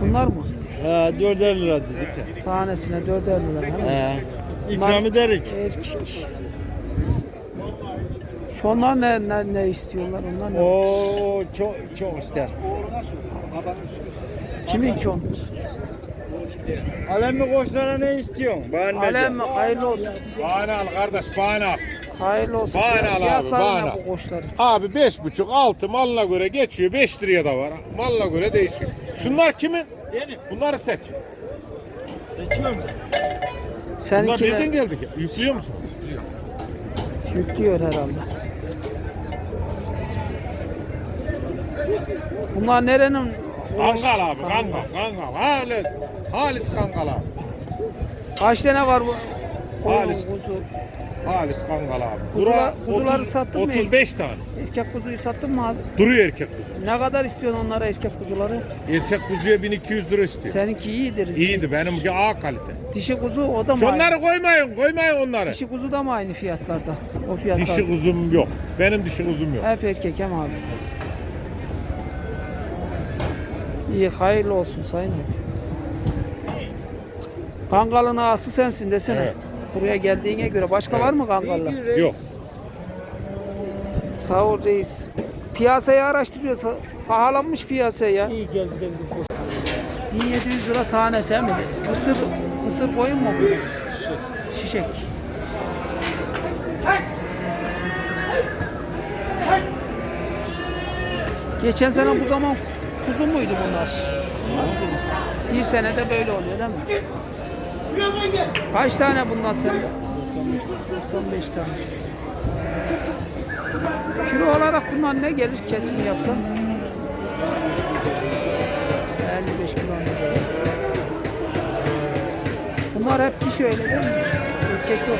Bunlar mı? He 4 lira dedik. Tanesine dörder lira. ha? He. İkram ederik. Erkek. Şu onlar ne, ne, ne istiyorlar onlar ne? O çok çok ister. Kimin ki onlar? Alem mi koçlara ne istiyorsun? Beğenmeyeceğim. Alem mi? Hayırlı olsun. Bahane al kardeş bahane al. Hayırlı olsun. Bahane al abi, bahane al. Abi beş buçuk altı malına göre geçiyor. Beş liraya da var. Malına göre değişiyor. Şunlar kimin? Bunları seç. Seçiyorum. Bunlar nereden geldi ki? Yüklüyor musun? yüklüyor herhalde. Bunlar nerenin? Kangal abi kangal kangal. Halis, halis kangal abi. Kaç tane var bu? Halis. Kuzu, Halis kangal abi. Kuzular- kuzuları 30 sattın mı? 35 tane. Erkek kuzuyu sattın mı abi? Duruyor erkek kuzu. Ne kadar istiyorsun onlara erkek kuzuları? Erkek kuzuya 1200 lira istiyor. Seninki iyidir. İyiydi benimki A kalite. Dişi kuzu o da mı aynı? Şunları koymayın koymayın onları. Dişi kuzu da mı aynı fiyatlarda? O fiyatlarda. Dişi kuzum yok. Benim dişi kuzum yok. Hep erkek hem abi. İyi hayırlı olsun sayın. Kangalın ağası sensin desene. Evet. Buraya geldiğine göre. Başka var mı kangallar? Yok. Sağ ol reis. Piyasayı araştırıyorsa pahalanmış piyasa ya. İyi geldi geldi. 1700 lira tanesi he mi? Mısır, mısır boyun mu bu? Şişek. Geçen sene bu zaman kuzu muydu bunlar? Bir senede böyle oluyor değil mi? Kaç tane bundan sende? 95 tane. Kilo olarak bunlar ne gelir kesim yapsan? 55 kilo. Bunlar hep dişi öyle değil mi? Erkek yok.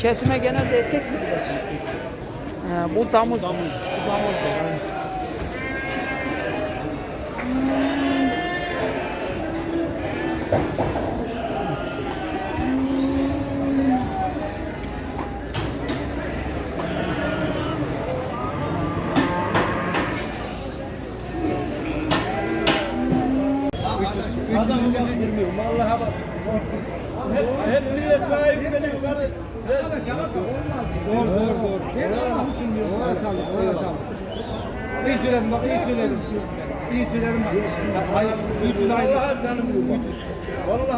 Kesime genelde erkek mi gider? He, bu damız. Bu damız. evet. Doğru doğru doğru. Ona çaldık, ona çaldık. İyi söyledim bak, iyi söyledim. İyi söyledim bak. Hayır, 300 aynı. 300.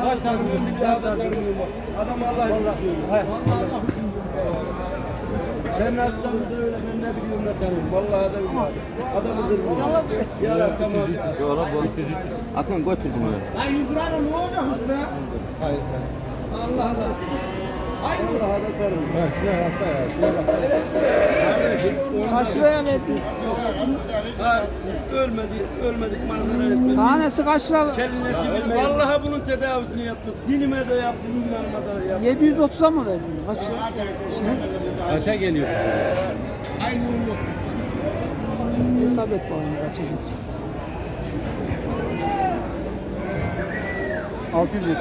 Kaç tane bu? Kaç tane? Adam Allah razı Hayır. Sen da öyle ben ne biliyorum ne tanıyorum. Vallahi da bilmiyorum. Adamı kırmıyor. Ya tamam. Yola bu 300 Akın götürdüm öyle. Lan 100 lira ne olacak usta? Hayır. Allah Allah. Da. Ha şuna hasta ya. Şuna bak. Kaç? Ha ölmedi, ölmedik manzara etmedik. Tanesi kaç lira? Kellesi biz vallahi bunun tedavisini yaptık. Dinime de yaptık, bilmem de yaptık. 730'a mı verdin? Kaç? Kaça geliyor? Aynı olmasın. Hesap et bakayım kaça gelir. 670.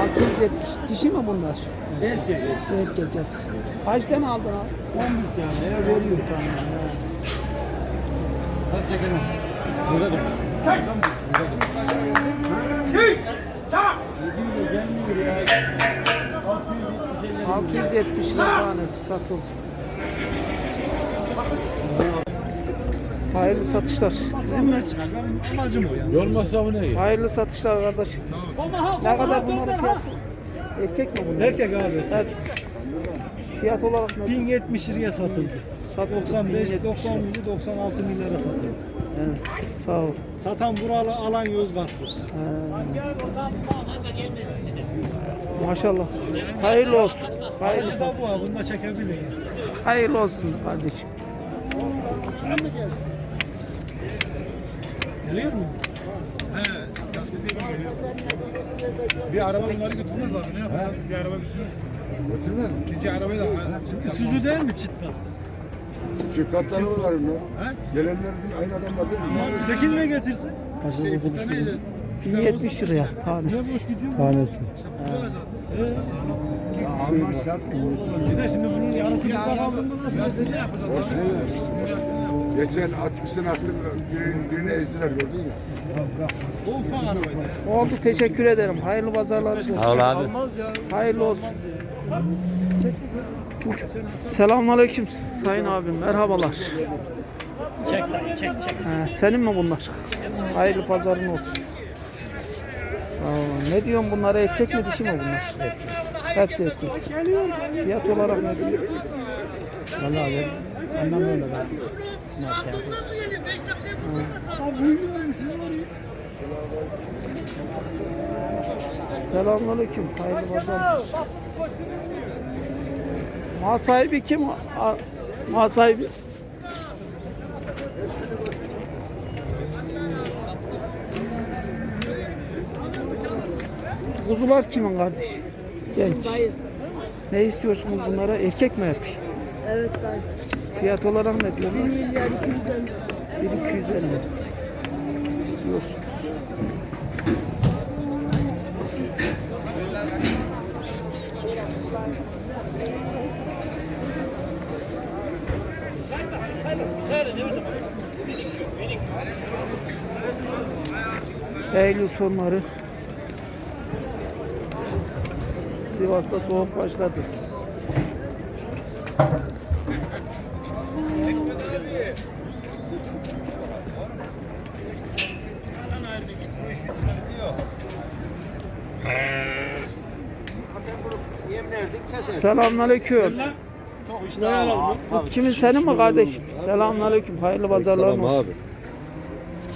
670. Dişi mi bunlar? Erkek. Erkek hepsi. Kaç tane aldın abi? 11 tane ya veriyor. Tamam. Hadi çekelim. Burada dur. 670 lira tanesi satıldı. Hayırlı satışlar. Sizin mi? Yol masrafı ne? Hayırlı satışlar kardeş. Ne kadar bunların fiyatı? Erkek mi bunlar? Erkek abi. Evet. Fiyat olarak ne? 1070 liraya satıldı. Satıldı. 95, 1070 90 lira. yüzü 96 milyara satıldı. Evet. Sağ ol. Satan buralı alan Yozgatlı. Ee, maşallah. Hayırlı olsun. Hayırlı, Ayrıca da bu abi, bunu da çekebilir. hayırlı olsun kardeşim. Geliyor mu? Bir araba bunları götürmez abi ne yapacağız? Bir araba götürmez. Götürmez. İkinci arabayı da şimdi Süzü değil mi çitka? Çıkartları var mı? Gelenler değil, aynı adamlar değil mi? Ötekini ne getirsin? İki taneydi. 1070 liraya tanesi. Tanesi. Bir de şimdi bunun yarısını Bir mı? yarısını ne yapacağız Geçen 60'ın attım, birini, birini ezdiler gördün mü? Bu ufak arabaydı. Oldu teşekkür ederim. Hayırlı pazarlar. Sağ ol abi. Hayırlı olsun. Selamünaleyküm sayın abim. Merhabalar. Çek çek çek. senin mi bunlar? Hayırlı pazarın olsun. Ol. Ne diyorsun bunlara erkek mi dişi mi bunlar? Hepsi erkek. Fiyat olarak ne diyor? Vallahi abi anlamıyorum da ben. Selamünaleyküm. Hayırlı pazar. Mal sahibi kim? Mal sahibi. Kuzular kimin kardeş? Genç. Ne istiyorsunuz bunlara? Erkek mi hep? Evet kardeşim. Fiyat olarak ne diyorlar? 1 milyar 250. 1250. İstiyorsunuz. Eylül sonları Sivas'ta soğuk başladı. Selamünaleyküm. Bu kimin senin mi kardeşim? Selamünaleyküm. Hayırlı pazarlar Selam olsun. abi.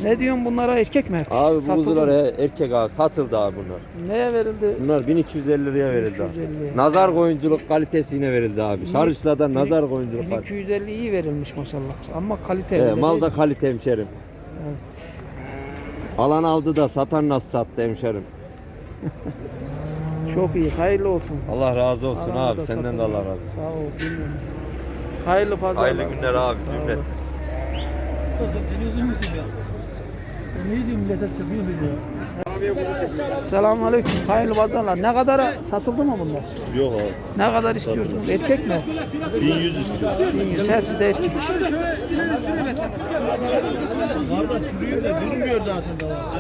Ne diyorsun bunlara erkek mi? Abi bu Satıldı kuzular he- erkek abi satıldı abi bunlar. Neye verildi? Bunlar 1250 liraya verildi abi. 1250. Nazar koyunculuk kalitesine verildi abi. Şarjla'da nazar koyunculuk var. 250 iyi verilmiş maşallah. Ama kaliteli. He, de mal da değil. kalite hemşerim. Evet. Alan aldı da satan nasıl sattı hemşerim. Çok iyi. Hayırlı olsun. Allah razı olsun Alanı abi. da Senden de Allah razı olsun. Sağ ol. bilmiyorum. Hayırlı pazarlar. Hayırlı günler abi, Sağ cümlet. olasın. Ne diyeyim millete çıkıyor biliyor. Selamünaleyküm. Hayırlı pazarlar. Ne kadara satıldı mı bunlar? Yok abi. Ne kadar istiyorsunuz? Erkek mi? 1100 istiyor. 1100. Hepsi de erkek. Kardeş sürüyor da durmuyor zaten daha.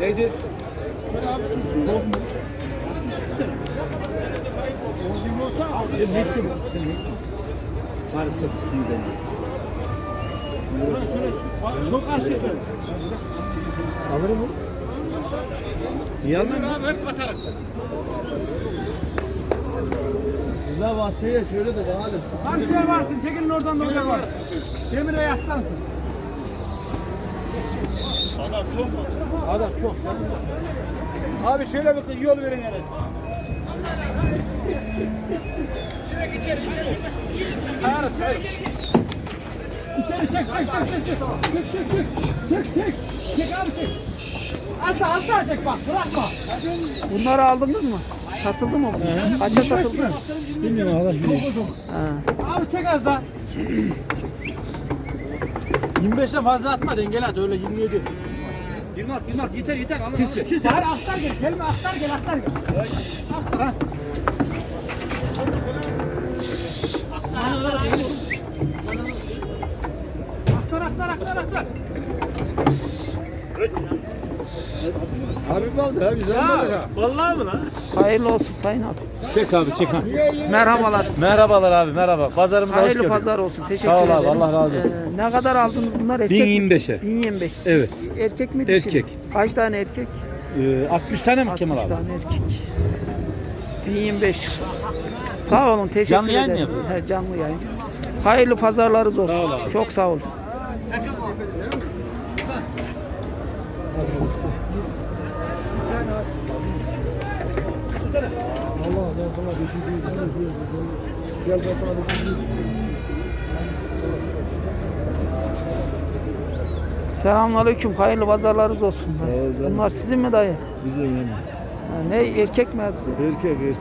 Neydi? Çok karşısın. Alırım mı? Niye almıyorsun? La bahçeye şöyle de bakalım. Karşıya varsın. Çekilin oradan da oraya var. Demire yaslansın. Adam çok mu? Adam çok. Abi şöyle bir yol verin hele. İçeri çek çek çek çek. Çek çek çek. Çek çek. Çek abi çek. Alta alta çek bak bırakma. Bunları aldınız mı? Satıldı mı bunlar? Kaça satıldı? Bilmiyorum bilmiyorum. Ha. Abi çek az daha. 25'e fazla atma dengeli at öyle 27. 20 at 20 at yeter yeter. Allah Kis kis. Hadi aktar gel. Gelme aktar gel aktar gel. Aktar ha. Aktar aktar aktar aktar. Abi kaldı ha almadık ha. Vallahi mi lan? Hayırlı olsun sayın abi. Çek abi çek abi. Merhabalar. Merhabalar abi merhaba. Pazarımıza hoş Hayırlı geldin. pazar olsun. Teşekkür Sağ ol ederim. abi, Allah razı olsun. Ee, ne kadar aldınız bunlar? Erkek mi? 1025'e. 1025. Evet. Erkek mi dişi Erkek. mi? Kaç tane erkek? Ee, 60 tane mi 60 Kemal abi? tane erkek. 1025. Sağ olun. Teşekkür Canlı yayın mı ederim. yapıyorsun? He, canlı yayın. Hayırlı pazarlarınız olsun. Sağ ol abi. Çok sağ olun. Selamünaleyküm. Hayırlı pazarlarınız olsun. Bunlar sizin mi dayı? Bize yeni. Ha, ne erkek mi hepsi? Erkek erkek.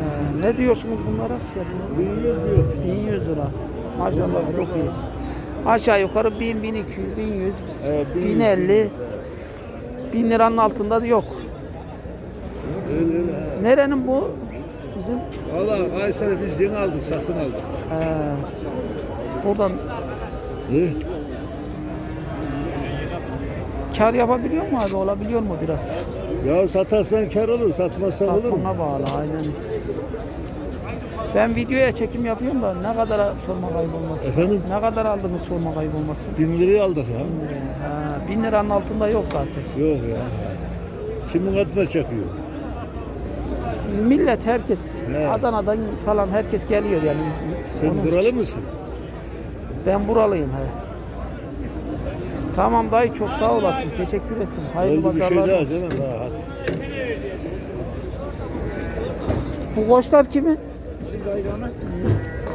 Ha, ne diyorsunuz bunlara? fiyatına? 1100 diyor. 1100 lira. Maşallah çok iyi. Aşağı yukarı 1000, 1200, 1100, 1050, 1000 liranın altında da yok. Nerenin bu? Bizim Valla Kayseri biz yeni aldık, satın aldık. Ee, buradan Ne? kar yapabiliyor mu abi? Olabiliyor mu biraz? Ya satarsan kar olur, satmazsan olur mu? Satmana bağlı aynen. Ben videoya çekim yapıyorum da ne kadar sorma kaybolmasın. Efendim? Ne kadar aldınız sorma kaybolmasın? Bin liraya aldık ya. Ha, bin liranın altında yok zaten. Yok ya. Kimin adına çakıyor? Millet herkes He. Adana'dan falan herkes geliyor yani İzmir. Sen Onun buralı için. mısın? Ben buralıyım he. Tamam dayı çok sağ olasın. Teşekkür ettim. Hayırlı Oldu bir şey pazarlar. daha canım. Daha hadi. Bu koçlar kimin?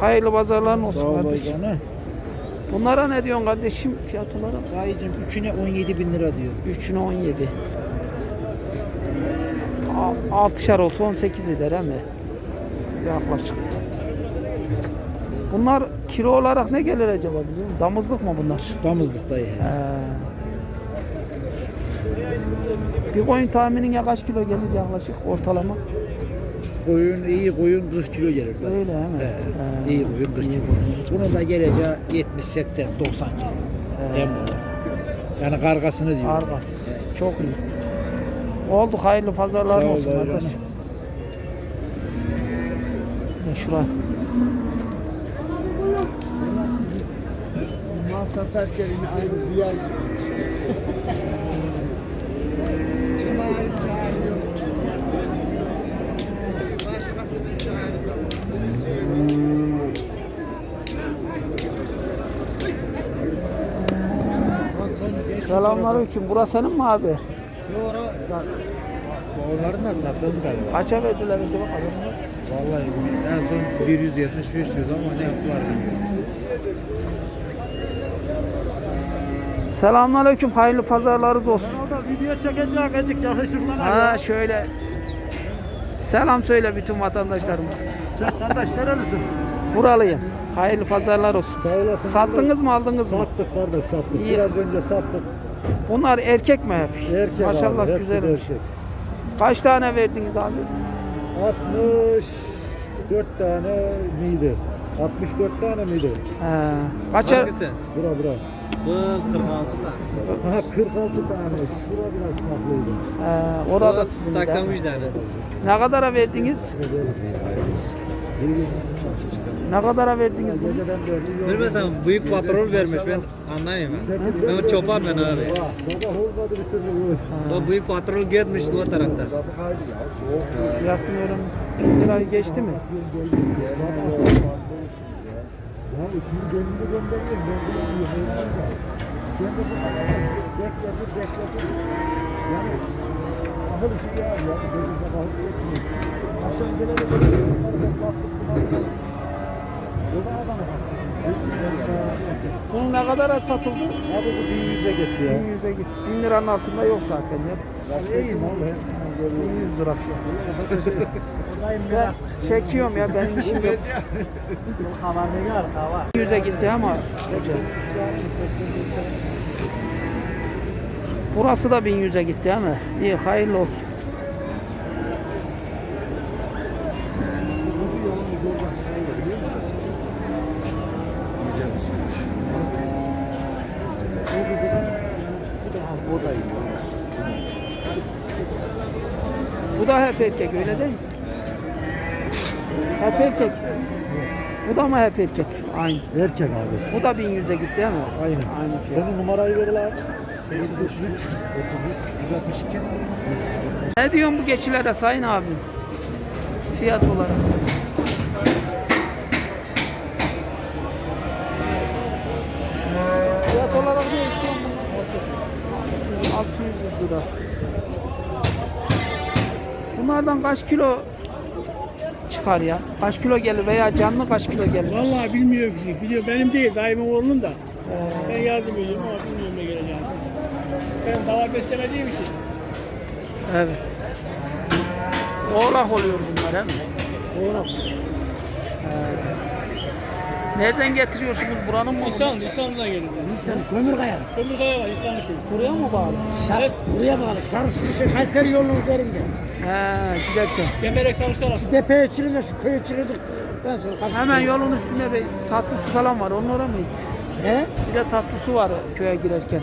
Hayırlı pazarlar olsun Sağ ol kardeşim. Bunlara ne diyorsun kardeşim fiyat olarak? Dayıcım üçüne 17 bin lira diyor. 3'üne 17. A- Altışar olsa 18 eder he mi? Yaklaşık. Bunlar kilo olarak ne gelir acaba biliyor musun? Damızlık mı bunlar? Damızlık dayı. He. Bir koyun tahminin ya kaç kilo gelir yaklaşık ortalama? Koyun iyi koyun 40 kilo gelir. dayı. Öyle mi? He, He. iyi koyun 40 kilo. Bunun da geleceği 70, 80, 90 kilo. He. Yani kargasını diyor. Argas. Çok iyi. Oldu hayırlı pazarlar olsun dayı. kardeşim. Ya şuraya. Mal satarken yine aynı çağırıyor. Selamünaleyküm. Burası senin mi abi? Onların da satıldı galiba. Kaça verdiler acaba adamlar? Vallahi en son 175 diyordu ama ne yaptılar bilmiyorum. Selamünaleyküm. Hayırlı pazarlarınız olsun. Orada video çekecek azıcık yakışıklar. Ha şöyle. Selam söyle bütün vatandaşlarımız. Kardeş nerelisin? Buralıyım. Hayırlı pazarlar olsun. Sağ olasın. Sattınız mı aldınız mı? Sattık kardeş sattık. İyi. Biraz önce sattık. Bunlar erkek mi hep? Erkek Maşallah abi. güzel. Erkek. Kaç tane verdiniz abi? 64 tane miydi? 64 tane miydi? He. Kaça? Bura bura. Bu 46 tane. Ha 46 tane. Şura biraz farklıydı. He, orada sizin. 83 tane. Ne kadara verdiniz? Ne kadara verdiniz bunu? Bilmesem büyük patron vermiş ben anlayayım. Ben çoban ben abi. O büyük patron gelmişti o tarafta. Fiyatın bir lirayı geçti mi? Ya şimdi gönlünü gönderiyorum. Ben bulamıyorum. Ben de bu kadar bekledim bekledim. Yani ahır işi ya. Ya gözümde balık geçmiyor. Akşam gelene ben baktık. Bunun ne kadara satıldı? Abi bu 1100'e gitti ya. 1100'e gitti. 1000 liranın altında yok zaten ya. İyiyim abi. 1100 lira fiyat. Ben çekiyorum ya benim işim yok. 100'e gitti ama işte Burası da 1100'e gitti ama iyi hayırlı olsun. Bu da hep erkek öyle değil mi? Hep erkek. Bu da mı hep erkek? Aynı. Erkek abi. Bu da 1100'e gitti değil mi? Aynen. Aynı fiyat. Senin numarayı ver lan. 163 162 Ne diyorsun bu geçilere sayın abim? Fiyat olarak. Fiyat olarak ne istiyorsun bunlar? 600 lira. Bunlardan kaç kilo çıkar ya? Kaç kilo gelir veya canlı kaç kilo gelir? Vallahi bilmiyorum ki. Biliyor benim değil, dayımın oğlunun da. Ben yardım ediyorum ama bilmiyorum ne geleceğini. Ben davar beslemediğim için. Evet. Oğlak oluyor bunlar değil mi? Oğlum. Nereden getiriyorsunuz buranın mı? İnsan, İnsan'dan geliyor. İnsan, Kömürkaya. Kömürkaya var, İnsan'ın köyü. Buraya mı bağlı? Evet. Buraya bağlı. Sarı Kayseri yolunun üzerinde. He giderken. Gemerek sarısı arası. Tepeye çıkınca şu köye çıkacaktıktan sonra kaç Hemen yolun üstünde bir tatlı su falan var. Onun orada mıydı? He? Bir de tatlı su var köye girerken.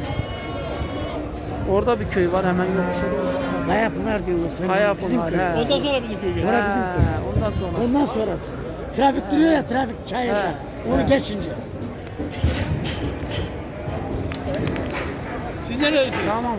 Orada bir köy var hemen yol üstünde. Kaya Pınar diyorlar. Kaya bizim Pınar, köy. he. Ondan sonra bizim köy geliyor. Bura bizim köy. Ondan sonra. Ondan sonrası. Trafik duruyor ya trafik çayırda. Onu geçince. Siz nerelisiniz? Tamam.